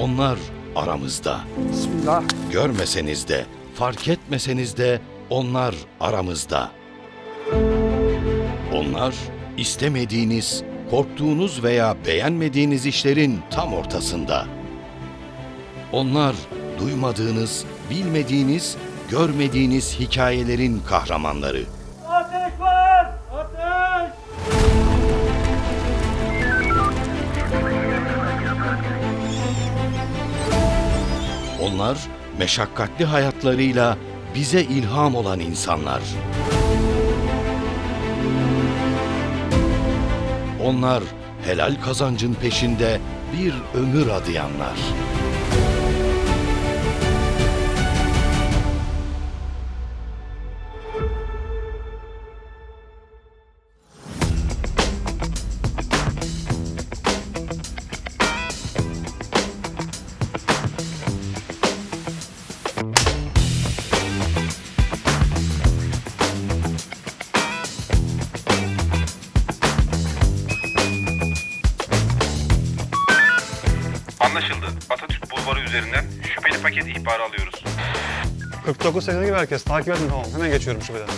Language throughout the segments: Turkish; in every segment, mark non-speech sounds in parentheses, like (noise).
onlar aramızda. Bismillah. Görmeseniz de, fark etmeseniz de onlar aramızda. Onlar istemediğiniz, korktuğunuz veya beğenmediğiniz işlerin tam ortasında. Onlar duymadığınız, bilmediğiniz, görmediğiniz hikayelerin kahramanları. Onlar meşakkatli hayatlarıyla bize ilham olan insanlar. Onlar helal kazancın peşinde bir ömür adayanlar. 49 sene gibi herkes. Takip edin tamam. Hemen geçiyorum şubeden.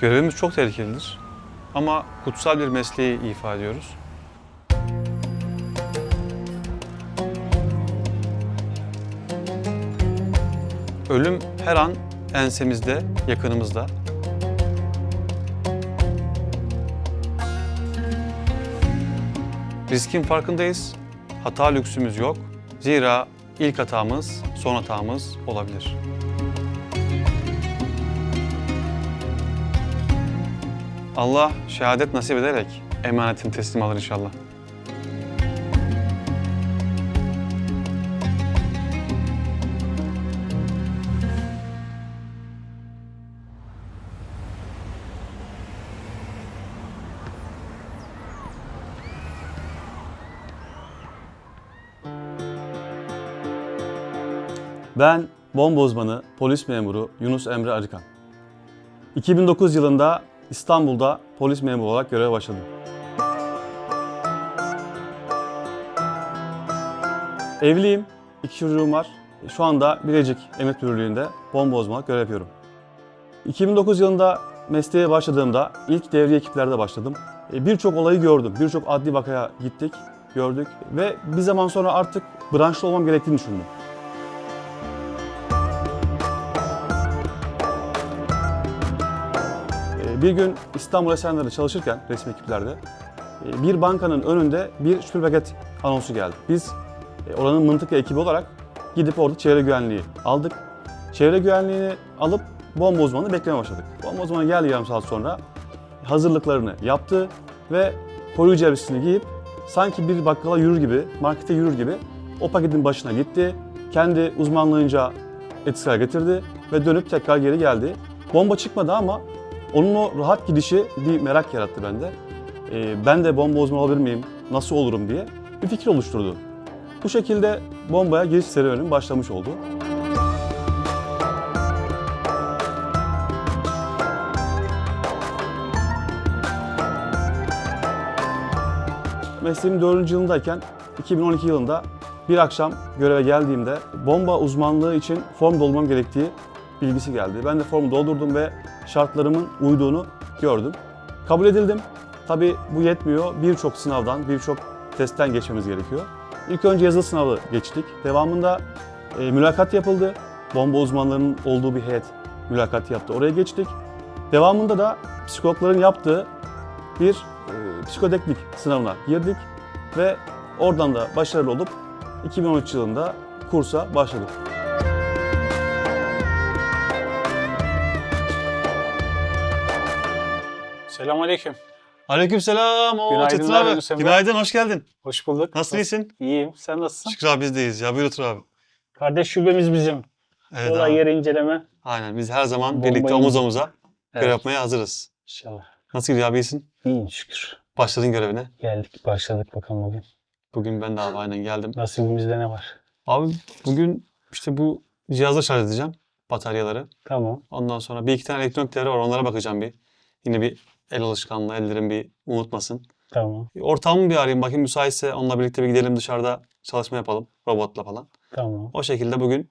Görevimiz çok tehlikelidir. Ama kutsal bir mesleği ifa ediyoruz. Ölüm her an ensemizde, yakınımızda. Riskin farkındayız. Hata lüksümüz yok. Zira ilk hatamız son hatamız olabilir. Allah şehadet nasip ederek emanetini teslim alır inşallah. Ben bomba uzmanı polis memuru Yunus Emre Arıkan. 2009 yılında İstanbul'da polis memuru olarak göreve başladım. Evliyim, iki çocuğum var. Şu anda Bilecik Emniyet Müdürlüğü'nde bomba uzmanı görev yapıyorum. 2009 yılında mesleğe başladığımda ilk devriye ekiplerde başladım. E, Birçok olayı gördüm, birçok adli vakaya gittik, gördük ve bir zaman sonra artık branşlı olmam gerektiğini düşündüm. Bir gün İstanbul Esenler'de çalışırken resmi ekiplerde e, bir bankanın önünde bir şüpheli paket anonsu geldi. Biz e, oranın mıntıka ekibi olarak gidip orada çevre güvenliği aldık. Çevre güvenliğini alıp bomba uzmanını beklemeye başladık. Bomba uzmanı geldi yarım saat sonra hazırlıklarını yaptı ve koruyucu elbisesini giyip sanki bir bakkala yürür gibi, markete yürür gibi o paketin başına gitti. Kendi uzmanlığınca etkisiz hale getirdi ve dönüp tekrar geri geldi. Bomba çıkmadı ama onun o rahat gidişi bir merak yarattı bende. Ee, ben de bomba uzmanı olabilir miyim, nasıl olurum diye bir fikir oluşturdu. Bu şekilde bombaya giriş serüvenim başlamış oldu. Mesleğimin 4. yılındayken 2012 yılında bir akşam göreve geldiğimde bomba uzmanlığı için form doldurmam gerektiği bilgisi geldi. Ben de formu doldurdum ve şartlarımın uyduğunu gördüm. Kabul edildim. Tabii bu yetmiyor. Birçok sınavdan, birçok testten geçmemiz gerekiyor. İlk önce yazılı sınavı geçtik. Devamında e, mülakat yapıldı. Bomba uzmanlarının olduğu bir heyet mülakat yaptı. Oraya geçtik. Devamında da psikologların yaptığı bir e, psikoteknik sınavına girdik ve oradan da başarılı olup 2013 yılında kursa başladık. Selamünaleyküm. Aleykümselam. Oo, Günaydınlar Çetin abi. Yunus Emre. Günaydın, hoş geldin. Hoş bulduk. Nasılsın, iyisin? İyiyim. Sen nasılsın? Şükrü abi bizdeyiz ya. Buyur otur abi. Kardeş şubemiz bizim. Evet Olay abi. yeri inceleme. Aynen biz her zaman Bombayı- birlikte omuz omuza görev Evet. yapmaya hazırız. İnşallah. Nasıl gidiyor abi iyisin? İyiyim şükür. Başladın görevine. Geldik başladık bakalım bugün. Bugün ben de abi aynen geldim. Nasibimizde ne var? Abi bugün işte bu cihazla şarj edeceğim. bataryaları. Tamam. Ondan sonra bir iki tane elektronik devre var onlara bakacağım bir. Yine bir el alışkanlığı ellerim bir unutmasın. Tamam. Bir Ortağımı bir arayayım bakayım müsaitse onunla birlikte bir gidelim dışarıda çalışma yapalım robotla falan. Tamam. O şekilde bugün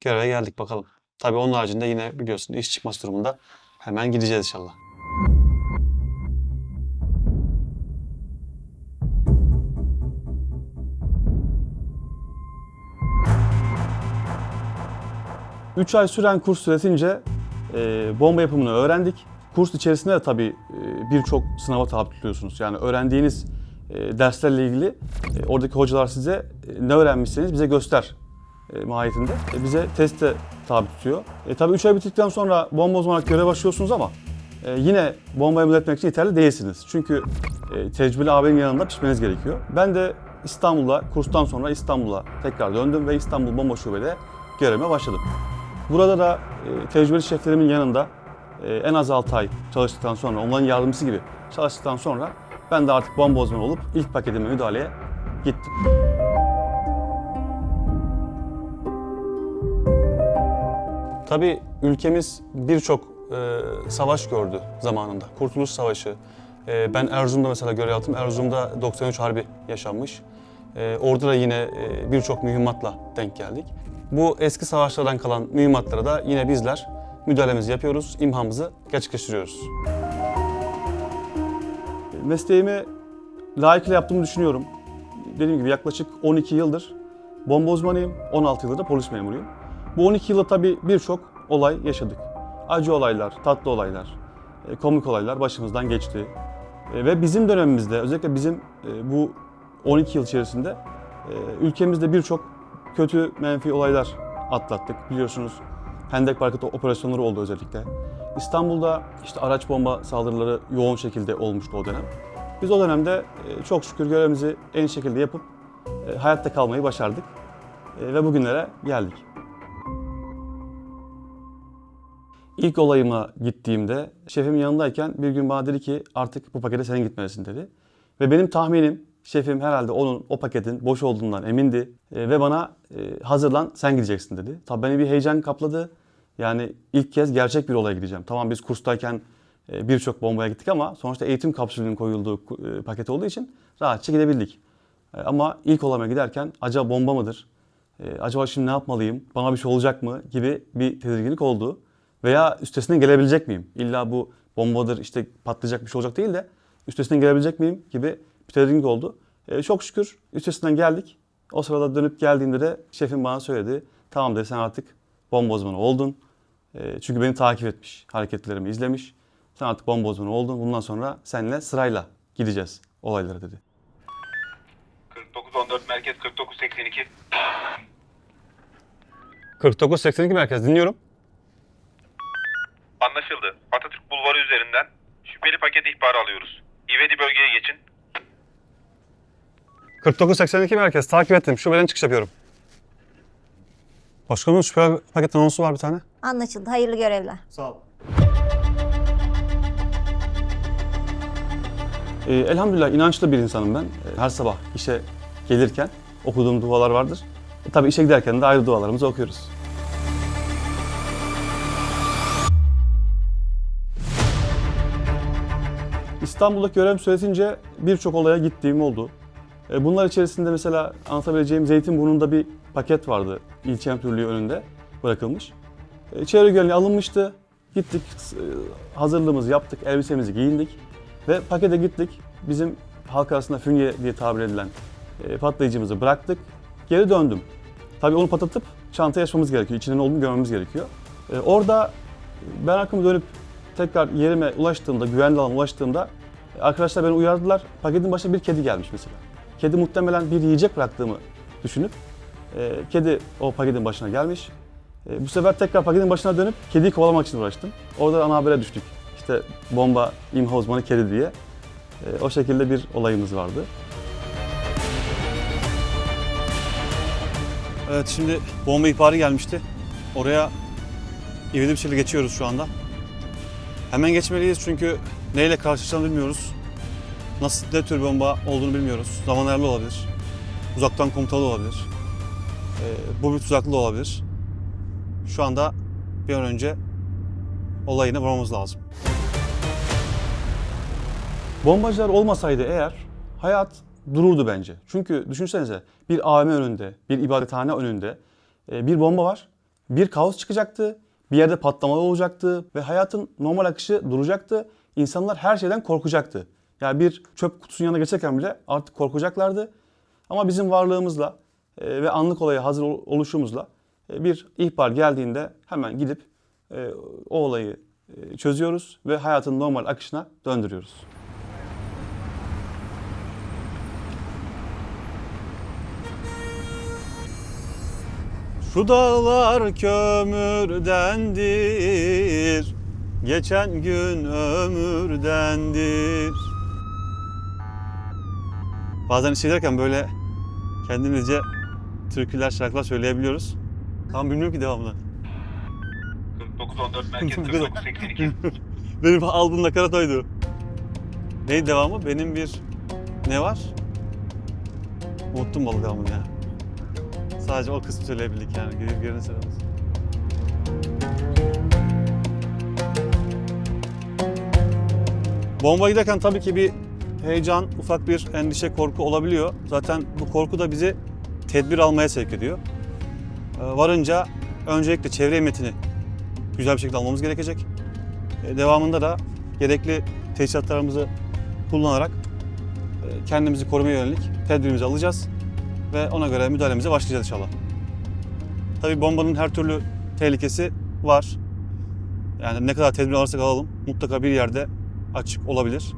göreve geldik bakalım. Tabii onun haricinde yine biliyorsun iş çıkması durumunda hemen gideceğiz inşallah. Üç ay süren kurs süresince e, bomba yapımını öğrendik. Kurs içerisinde de tabii e, birçok sınava tabi tutuluyorsunuz. Yani öğrendiğiniz e, derslerle ilgili e, oradaki hocalar size ne öğrenmişseniz bize göster mahiyetinde. Bize teste tabi tutuyor. E, tabii 3 ay bittikten sonra uzmanı olarak göreve başlıyorsunuz ama yine bombayı müdahale etmek için yeterli değilsiniz. Çünkü tecrübeli abinin yanında pişmeniz gerekiyor. Ben de İstanbul'a, kurstan sonra İstanbul'a tekrar döndüm ve İstanbul Bomba Şube'de görevime başladım. Burada da tecrübeli şeflerimin yanında en az 6 ay çalıştıktan sonra, onların yardımcısı gibi çalıştıktan sonra ben de artık bomba uzmanı olup ilk paketime müdahaleye gittim. Tabii ülkemiz birçok e, savaş gördü zamanında. Kurtuluş Savaşı. E, ben Erzurum'da mesela görev yaptım. Erzurum'da 93 Harbi yaşanmış. E, orada da yine e, birçok mühimmatla denk geldik. Bu eski savaşlardan kalan mühimmatlara da yine bizler müdahalemizi yapıyoruz, imhamımızı gerçekleştiriyoruz. Mesleğimi layıkıyla yaptığımı düşünüyorum. Dediğim gibi yaklaşık 12 yıldır bomba uzmanıyım, 16 yıldır da polis memuruyum. Bu 12 yılda tabii birçok olay yaşadık. Acı olaylar, tatlı olaylar, e, komik olaylar başımızdan geçti. E, Ve bizim dönemimizde, özellikle bizim e, bu 12 yıl içerisinde ülkemizde birçok kötü, menfi olaylar atlattık. Biliyorsunuz Hendek Barkıt operasyonları oldu özellikle. İstanbul'da işte araç bomba saldırıları yoğun şekilde olmuştu o dönem. Biz o dönemde e, çok şükür görevimizi en iyi şekilde yapıp e, hayatta kalmayı başardık. E, Ve bugünlere geldik. İlk olayıma gittiğimde şefimin yanındayken bir gün bana dedi ki artık bu pakete senin gitmelisin dedi. Ve benim tahminim şefim herhalde onun o paketin boş olduğundan emindi E, ve bana e, hazırlan sen gideceksin dedi. Tabii beni bir heyecan kapladı. Yani ilk kez gerçek bir olaya gideceğim. Tamam biz kurstayken e, birçok bombaya gittik ama sonuçta eğitim kapsülünün koyulduğu e, paket olduğu için rahatça gidebildik. E, Ama ilk olamaya giderken acaba bomba mıdır? E, acaba şimdi ne yapmalıyım? Bana bir şey olacak mı? gibi bir tedirginlik oldu. Veya üstesinden gelebilecek miyim? İlla bu bombadır işte patlayacak bir şey olacak değil de üstesinden gelebilecek miyim gibi tedirginlik oldu. E, çok şükür üstesinden geldik. O sırada dönüp geldiğimde de şefim bana söyledi. Tamam dedi sen artık bomba uzmanı oldun. E, çünkü beni takip etmiş, hareketlerimi izlemiş. Sen artık bomba uzmanı oldun. Bundan sonra seninle sırayla gideceğiz olaylara dedi. 4914 merkez 4982. 4982 merkez dinliyorum. Anlaşıldı. Atatürk Bulvarı üzerinden şüpheli paket ihbarı alıyoruz. İvedi bölgeye geçin. 4982 merkez takip ettim. Şubeden çıkış yapıyorum. Başkanım şüpheli paket anonsu var bir tane. Anlaşıldı. Hayırlı görevler. Sağ ol. Ee, elhamdülillah inançlı bir insanım ben. Ee, Her sabah işe gelirken okuduğum dualar vardır. E, tabii işe giderken de ayrı dualarımızı okuyoruz. İstanbul'daki görevim süresince birçok olaya gittiğim oldu. E, Bunlar içerisinde mesela anlatabileceğim Zeytinburnu'nda bir paket vardı ilçe müdürlüğü önünde bırakılmış. E, Çevre güvenliği alınmıştı. Gittik, e, hazırlığımızı yaptık, elbisemizi giyindik ve pakete gittik. Bizim halk arasında fünye diye tabir edilen patlayıcımızı bıraktık. Geri döndüm. Tabii onu patlatıp çantaya açmamız gerekiyor. İçinde ne olduğunu görmemiz gerekiyor. Orada ben arkamı dönüp tekrar yerime ulaştığımda, güvenli alana ulaştığımda arkadaşlar beni uyardılar. Paketin başına bir kedi gelmiş mesela. Kedi muhtemelen bir yiyecek bıraktığımı düşünüp e, kedi o paketin başına gelmiş. E, bu sefer tekrar paketin başına dönüp kediyi kovalamak için uğraştım. Orada ana habere düştük. İşte bomba imha uzmanı kedi diye. E, o şekilde bir olayımız vardı. Evet şimdi bomba ihbarı gelmişti. Oraya ivedi bir şekilde geçiyoruz şu anda. Hemen geçmeliyiz çünkü neyle karşılaşacağını bilmiyoruz. Nasıl ne tür bomba olduğunu bilmiyoruz. Zaman ayarlı olabilir. Uzaktan komutalı olabilir. Ee, bu bir tuzaklı olabilir. Şu anda bir an önce olayına varmamız lazım. Bombacılar olmasaydı eğer hayat dururdu bence. Çünkü düşünsenize bir AVM önünde, bir ibadethane önünde e, bir bomba var. Bir kaos çıkacaktı, bir yerde patlamalar olacaktı ve hayatın normal akışı duracaktı. İnsanlar her şeyden korkacaktı. Yani bir çöp kutusunun yanına geçerken bile artık korkacaklardı. Ama bizim varlığımızla e, ve anlık olaya hazır ol- oluşumuzla e, bir ihbar geldiğinde hemen gidip e, o olayı çözüyoruz ve hayatın normal akışına döndürüyoruz. Şu dağlar kömürdendir, geçen gün ömürdendir. Bazen hissederken böyle kendimizce türküler, şarkılar söyleyebiliyoruz. Tam bilmiyorum ki devamlı. 4914 merkez 4982. (laughs) Benim aldığım nakarat oydu. Neydi devamı? Benim bir... Ne var? Unuttum balık devamını ya. Sadece o kısmı söyleyebildik yani. Geri, gerini söylemez. Bomba giderken tabii ki bir heyecan, ufak bir endişe, korku olabiliyor. Zaten bu korku da bizi tedbir almaya sevk ediyor. Ee, Varınca öncelikle çevre emniyetini güzel bir şekilde almamız gerekecek. E, Devamında da gerekli teçhizatlarımızı kullanarak e, kendimizi korumaya yönelik tedbirimizi alacağız ve ona göre müdahalemize başlayacağız inşallah. Tabii bombanın her türlü tehlikesi var. Yani ne kadar tedbir alırsak alalım mutlaka bir yerde açık olabilir.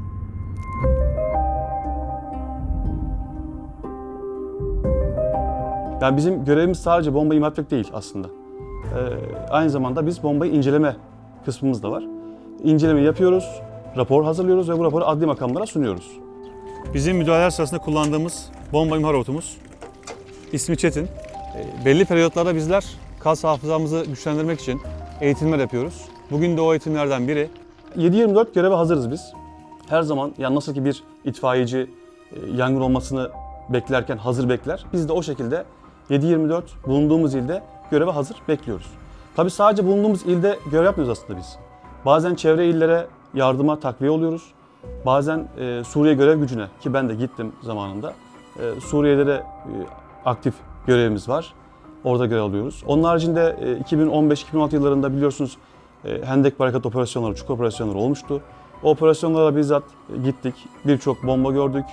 Yani bizim görevimiz sadece bomba imha etmek değil aslında. Ee, aynı zamanda biz bombayı inceleme kısmımız da var. İnceleme yapıyoruz, rapor hazırlıyoruz ve bu raporu adli makamlara sunuyoruz. Bizim müdahaleler sırasında kullandığımız bomba imha robotumuz ismi Çetin. Ee, belli periyotlarda bizler kas hafızamızı güçlendirmek için eğitimler yapıyoruz. Bugün de o eğitimlerden biri. 7-24 göreve hazırız biz. Her zaman yani nasıl ki bir itfaiyeci e, yangın olmasını beklerken hazır bekler. Biz de o şekilde 7-24 bulunduğumuz ilde göreve hazır bekliyoruz. Tabii sadece bulunduğumuz ilde görev yapmıyoruz aslında biz. Bazen çevre illere yardıma takviye oluyoruz. Bazen e, Suriye görev gücüne ki ben de gittim zamanında. E, Suriye'de de e, aktif görevimiz var. Orada görev alıyoruz. Onun haricinde e, 2015-2016 yıllarında biliyorsunuz e, Hendek Barikat operasyonları, çukur operasyonları olmuştu. O operasyonlara bizzat gittik. Birçok bomba gördük.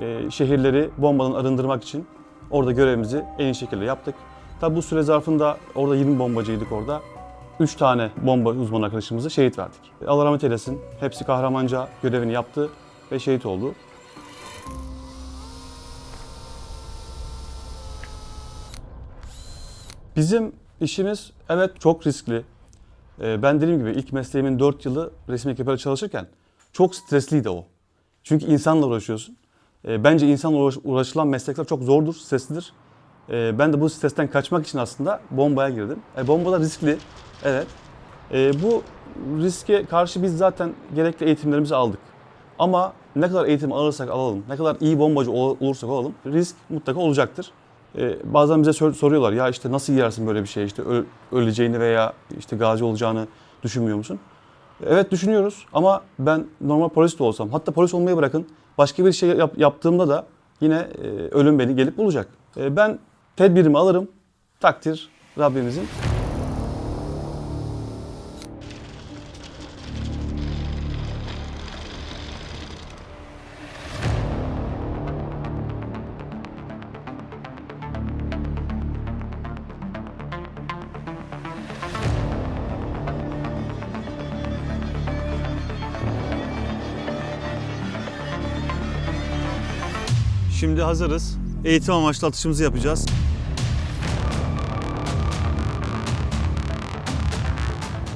E, şehirleri bombadan arındırmak için orada görevimizi en iyi şekilde yaptık. Tabi bu süre zarfında orada 20 bombacıydık orada. 3 tane bomba uzman arkadaşımızı şehit verdik. Allah rahmet eylesin. Hepsi kahramanca görevini yaptı ve şehit oldu. Bizim işimiz evet çok riskli. Ee, Ben dediğim gibi ilk mesleğimin 4 yılı resim ekibiyle çalışırken çok stresliydi o. Çünkü insanla uğraşıyorsun. Ee, Bence insanla uğraş- uğraşılan meslekler çok zordur, streslidir. Ee, Ben de bu stresten kaçmak için aslında bombaya girdim. E, bomba da riskli, evet. E, bu riske karşı biz zaten gerekli eğitimlerimizi aldık. Ama ne kadar eğitim alırsak alalım, ne kadar iyi bombacı ol- olursak olalım risk mutlaka olacaktır. E, bazen bize sor- soruyorlar ya işte nasıl yersin böyle bir şey işte öleceğini veya işte gazi olacağını düşünmüyor musun? Evet düşünüyoruz ama ben normal polis de olsam hatta polis olmayı bırakın başka bir şey yap- yaptığımda da yine e, ölüm beni gelip bulacak. E, ben tedbirimi alırım takdir Rabbimizin. Hazırız. Eğitim amaçlı atışımızı yapacağız.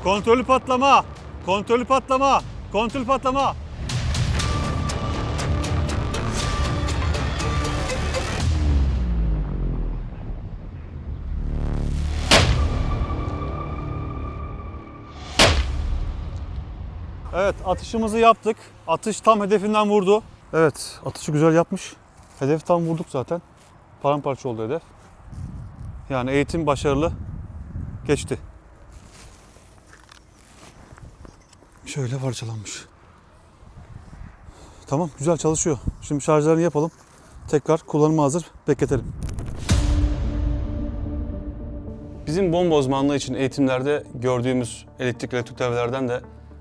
Kontrollü patlama. Kontrollü patlama. Kontrollü patlama. Evet atışımızı yaptık. Atış tam hedefinden vurdu. Evet atışı güzel yapmış. Hedef tam vurduk zaten. Paramparça oldu hedef. Yani eğitim başarılı geçti. Şöyle parçalanmış. Tamam güzel çalışıyor. Şimdi şarjlarını yapalım. Tekrar kullanıma hazır bekletelim. Bizim bomba uzmanlığı için eğitimlerde gördüğümüz elektrik elektrik devrelerden de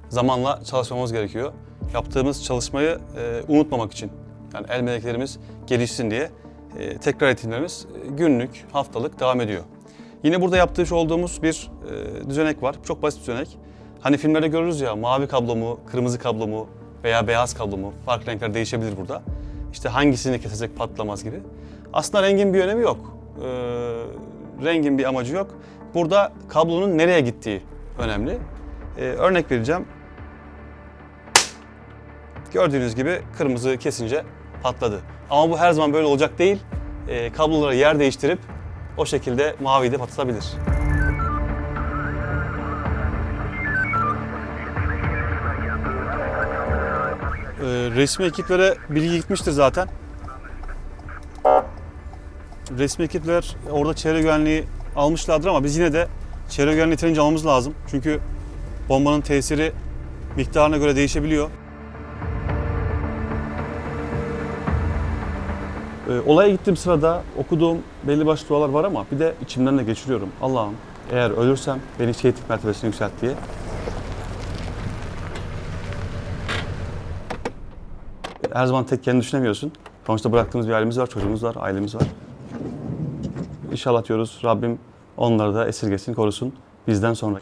zamanla çalışmamız gerekiyor. Yaptığımız çalışmayı e, unutmamak için. Yani el meleklerimiz gelişsin diye e, tekrar eğitimlerimiz e, günlük, haftalık devam ediyor. Yine burada yapmış olduğumuz bir e, düzenek var. Çok basit düzenek. Hani filmlerde görürüz ya mavi kablo mu, kırmızı kablo mu veya beyaz kablo mu? Farklı renkler değişebilir burada. İşte hangisini kesecek patlamaz gibi. Aslında rengin bir önemi yok. Ee, rengin bir amacı yok. Burada kablonun nereye gittiği önemli. Ee, örnek vereceğim. Gördüğünüz gibi kırmızı kesince patladı. Ama bu her zaman böyle olacak değil. Ee, kabloları yer değiştirip o şekilde maviyi de patlatabilir. Ee, resmi ekiplere bilgi gitmiştir zaten. Resmi ekipler orada çevre güvenliği almışlardır ama biz yine de çevre güvenliği yeterince almamız lazım. Çünkü bombanın tesiri miktarına göre değişebiliyor. Ee, olaya gittiğim sırada okuduğum belli başlı dualar var ama bir de içimden de geçiriyorum. Allah'ım eğer ölürsem beni şehitlik mertebesine yükselt diye. Her zaman tek kendini düşünemiyorsun. Sonuçta bıraktığımız bir ailemiz var, çocuğumuz var, ailemiz var. İnşallah diyoruz Rabbim onları da esirgesin, korusun bizden sonra.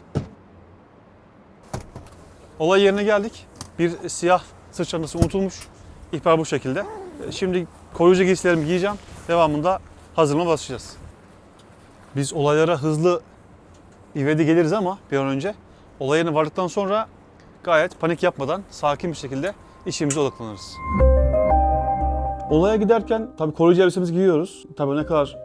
Olay yerine geldik. Bir siyah sırt çantası unutulmuş. İhbar bu şekilde. Şimdi koruyucu giysilerimi giyeceğim. Devamında hazırlığına başlayacağız. Biz olaylara hızlı ivedi geliriz ama bir an önce olay yerine vardıktan sonra gayet panik yapmadan sakin bir şekilde işimize odaklanırız. Olaya giderken tabii koruyucu elbisemizi giyiyoruz. Tabii ne kadar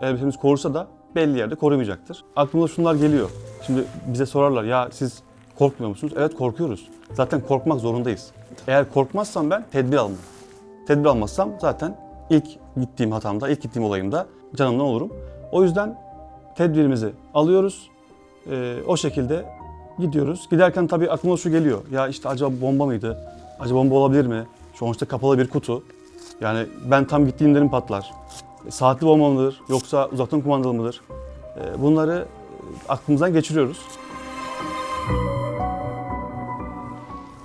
elbisemiz korursa da belli yerde korumayacaktır. Aklımıza şunlar geliyor. Şimdi bize sorarlar ya siz korkmuyor musunuz? Evet korkuyoruz. Zaten korkmak zorundayız. Eğer korkmazsam ben tedbir almam. Tedbir almazsam zaten ilk gittiğim hatamda, ilk gittiğim olayımda canımdan olurum. O yüzden tedbirimizi alıyoruz. Ee, o şekilde gidiyoruz. Giderken tabii aklıma şu geliyor. Ya işte acaba bomba mıydı? Acaba bomba olabilir mi? Sonuçta kapalı bir kutu. Yani ben tam gittiğimde mi patlar? E, Saatli bomba mıdır? Yoksa uzaktan kumandalı mıdır? E, Bunları e, aklımızdan geçiriyoruz.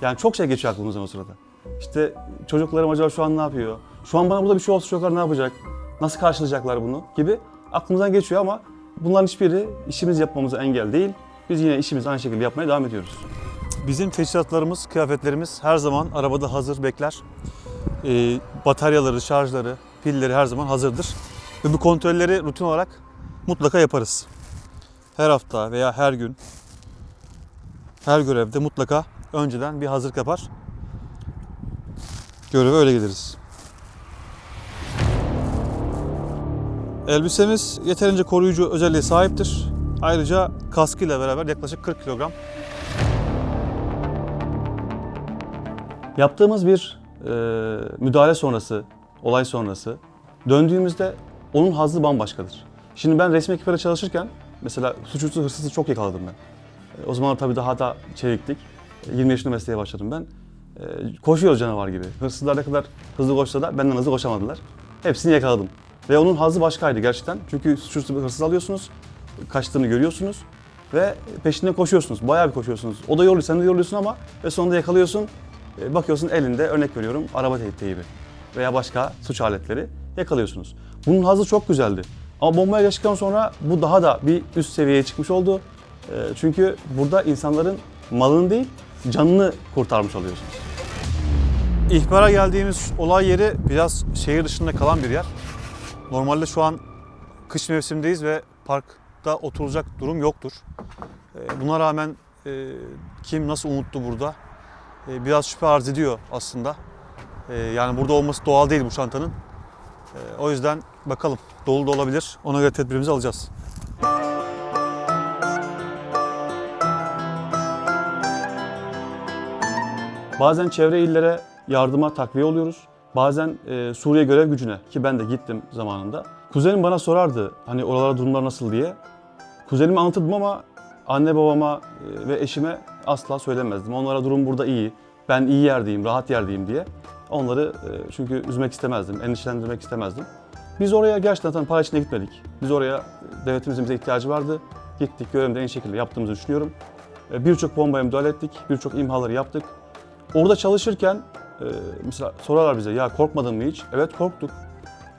Yani çok şey geçiyor aklımızdan o sırada. İşte çocuklarım acaba şu an ne yapıyor? Şu an bana burada bir şey olsa çocuklar ne yapacak? Nasıl karşılayacaklar bunu gibi aklımızdan geçiyor ama bunların hiçbiri işimiz yapmamıza engel değil. Biz yine işimizi aynı şekilde yapmaya devam ediyoruz. Bizim teçhizatlarımız, kıyafetlerimiz her zaman arabada hazır bekler. Ee, bataryaları, şarjları, pilleri her zaman hazırdır. Ve bu kontrolleri rutin olarak mutlaka yaparız. Her hafta veya her gün, her görevde mutlaka önceden bir hazırlık yapar. Göreve öyle geliriz. Elbisemiz yeterince koruyucu özelliğe sahiptir. Ayrıca kaskıyla beraber yaklaşık 40 kilogram. Yaptığımız bir e, müdahale sonrası, olay sonrası döndüğümüzde onun hazzı bambaşkadır. Şimdi ben resmi ekiplere çalışırken mesela suçüstü hırsızı çok yakaladım ben. E, O zaman tabii daha da çeviktik. E, 20 yaşında mesleğe başladım ben. E, Koşuyoruz canavar gibi. Hırsızlar ne kadar hızlı koşsa da benden hızlı koşamadılar. Hepsini yakaladım. Ve onun hazzı başkaydı gerçekten. Çünkü suçüstü bir hırsız alıyorsunuz, kaçtığını görüyorsunuz ve peşinden koşuyorsunuz. Bayağı bir koşuyorsunuz. O da yoruluyor, sen de yoruluyorsun ama ve sonunda yakalıyorsun. E, Bakıyorsun elinde örnek veriyorum araba te- teybi veya başka suç aletleri yakalıyorsunuz. Bunun hazzı çok güzeldi. Ama bombaya geçtikten sonra bu daha da bir üst seviyeye çıkmış oldu. E, Çünkü burada insanların malını değil canını kurtarmış oluyorsunuz. İhbara geldiğimiz olay yeri biraz şehir dışında kalan bir yer. Normalde şu an kış mevsimindeyiz ve parkta oturacak durum yoktur. E, Buna rağmen e, kim nasıl unuttu burada e, biraz şüphe arz ediyor aslında. E, Yani burada olması doğal değil bu çantanın. O yüzden bakalım dolu da olabilir. Ona göre tedbirimizi alacağız. Bazen çevre illere yardıma takviye oluyoruz. Bazen e, Suriye görev gücüne ki ben de gittim zamanında. Kuzenim bana sorardı hani oralara durumlar nasıl diye. Kuzenime anlatırdım ama anne babama e, ve eşime asla söylemezdim. Onlara durum burada iyi, ben iyi yerdeyim, rahat yerdeyim diye. Onları e, çünkü üzmek istemezdim, endişelendirmek istemezdim. Biz oraya gerçekten para içinde gitmedik. Biz oraya e, devletimizin bize ihtiyacı vardı. Gittik, görevimizi en iyi şekilde yaptığımızı düşünüyorum. Birçok bombaya müdahale ettik, birçok imhaları yaptık. Orada çalışırken e, mesela sorarlar bize ya korkmadın mı hiç? Evet korktuk.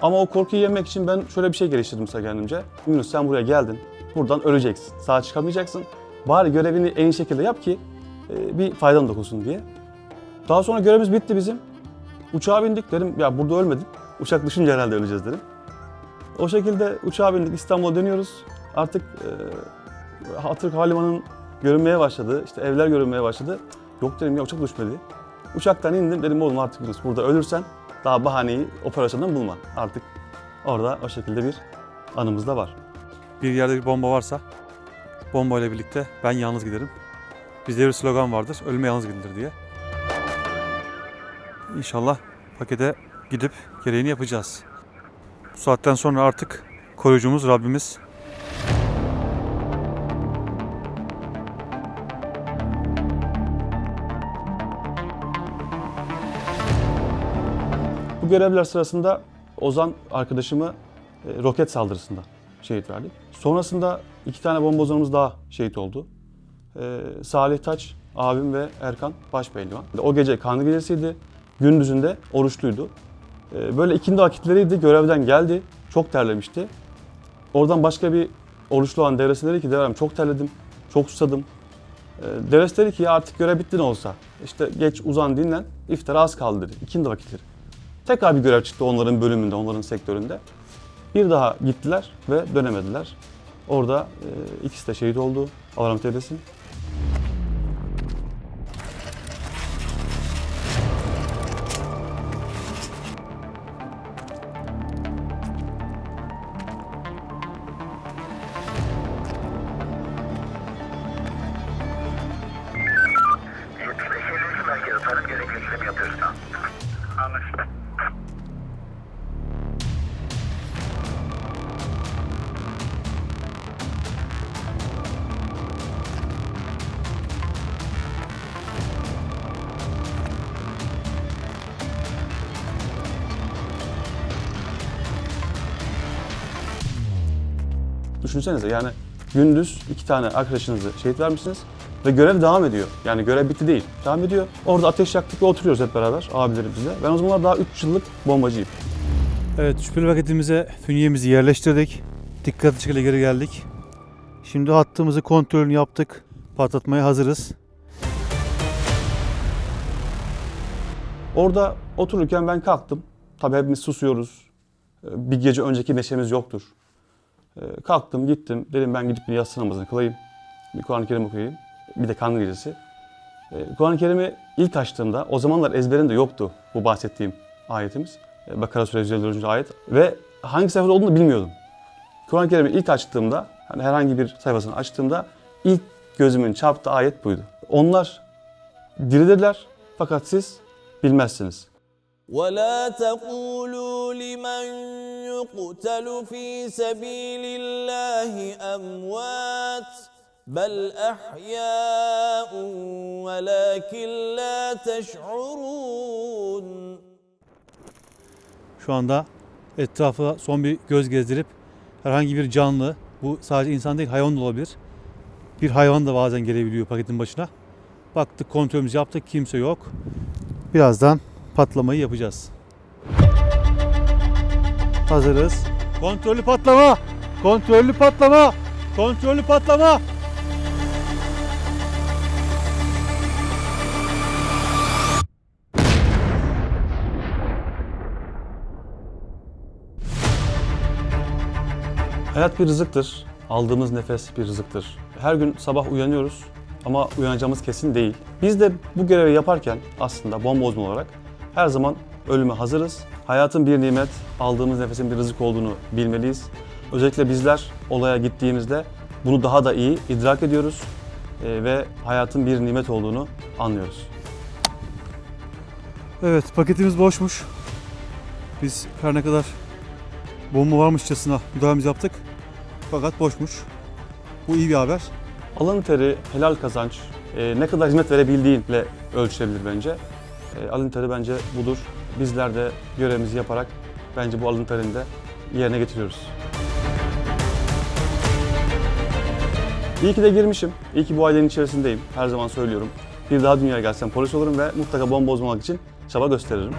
Ama o korkuyu yenmek için ben şöyle bir şey geliştirdim mesela kendimce. Yunus sen buraya geldin. Buradan öleceksin. Sağa çıkamayacaksın. Bari görevini en iyi şekilde yap ki e, bir faydan dokunsun diye. Daha sonra görevimiz bitti bizim. Uçağa bindik dedim ya burada ölmedik. Uçak düşünce herhalde öleceğiz dedim. O şekilde uçağa bindik İstanbul'a dönüyoruz. Artık e, Hatırk Havalimanı'nın görünmeye başladı. İşte evler görünmeye başladı. Yok dedim ya uçak düşmedi. Uçaktan indim dedim oğlum artık Yunus burada ölürsen daha bahaneyi operasyondan bulma. Artık orada o şekilde bir anımız da var. Bir yerde bir bomba varsa bomba ile birlikte ben yalnız giderim. Bizde bir slogan vardır. Ölüme yalnız gidilir diye. İnşallah pakete gidip gereğini yapacağız. Bu saatten sonra artık koruyucumuz Rabbimiz. Görevler sırasında Ozan arkadaşımı e, roket saldırısında şehit verdik. Sonrasında iki tane bombozanımız daha şehit oldu. E, Salih Taç abim ve Erkan Başpehlivan. O gece kanlı gecesiydi. Gündüzünde oruçluydu. E, böyle ikindi vakitleriydi. Görevden geldi. Çok terlemişti. Oradan başka bir oruçlu olan devresi dedi ki devrem çok terledim. Çok susadım. E, Devres dedi ki ya artık görev bitti ne olsa. İşte geç uzan dinlen. İftara az kaldı dedi. İkindi vakitleri. Tekrar bir görev çıktı onların bölümünde, onların sektöründe. Bir daha gittiler ve dönemediler. Orada e, ikisi de şehit oldu. Allah rahmet eylesin. Düşünsenize yani gündüz iki tane arkadaşınızı şehit vermişsiniz ve görev devam ediyor. Yani görev bitti değil, devam ediyor. Orada ateş yaktık ve oturuyoruz hep beraber abilerimizle. Ben o zamanlar daha 3 yıllık bombacıyım. Evet şüpheli paketimize fünyemizi yerleştirdik. Dikkatli şekilde geri geldik. Şimdi hattımızı kontrolünü yaptık. Patlatmaya hazırız. Orada otururken ben kalktım. Tabii hepimiz susuyoruz. Ee, Bir gece önceki neşemiz yoktur. Ee, Kalktım gittim. Dedim ben gidip bir yatsı namazını kılayım. Bir Kur'an-ı Kerim okuyayım. Bir de kanlı gecesi. Ee, Kur'an-ı Kerim'i ilk açtığımda o zamanlar ezberimde yoktu bu bahsettiğim ayetimiz. Ee, Bakara Suresi 154. ayet. Ve hangi sayfada olduğunu bilmiyordum. Kur'an-ı Kerim'i ilk açtığımda, hani herhangi bir sayfasını açtığımda ilk gözümün çarptığı ayet buydu. Onlar diridirler fakat siz bilmezsiniz. ولا تقولوا لمن يقتل في سبيل الله اموات بل احياء ولكن لا تشعرون Şu anda etrafa son bir göz gezdirip herhangi bir canlı, bu sadece insan değil hayvan da olabilir. Bir hayvan da bazen gelebiliyor paketin başına. Baktık kontrolümüzü yaptık kimse yok. Birazdan patlamayı yapacağız. Hazırız. Kontrollü patlama! Kontrollü patlama! Kontrollü patlama! Hayat bir rızıktır. Aldığımız nefes bir rızıktır. Her gün sabah uyanıyoruz ama uyanacağımız kesin değil. Biz de bu görevi yaparken aslında bomba uzmanı olarak her zaman ölüme hazırız. Hayatın bir nimet, aldığımız nefesin bir rızık olduğunu bilmeliyiz. Özellikle bizler olaya gittiğimizde bunu daha da iyi idrak ediyoruz e, ve hayatın bir nimet olduğunu anlıyoruz. Evet paketimiz boşmuş. Biz her ne kadar bomba varmışçasına müdahalemizi yaptık. Fakat boşmuş. Bu iyi bir haber. Alın teri, helal kazanç, e, ne kadar hizmet verebildiğinle ölçülebilir bence. E, bence budur. Bizler de görevimizi yaparak bence bu alın terini de yerine getiriyoruz. İyi ki de girmişim. İyi ki bu ailenin içerisindeyim. Her zaman söylüyorum. Bir daha dünyaya gelsem polis olurum ve mutlaka bomba bozmamak için çaba gösteririm.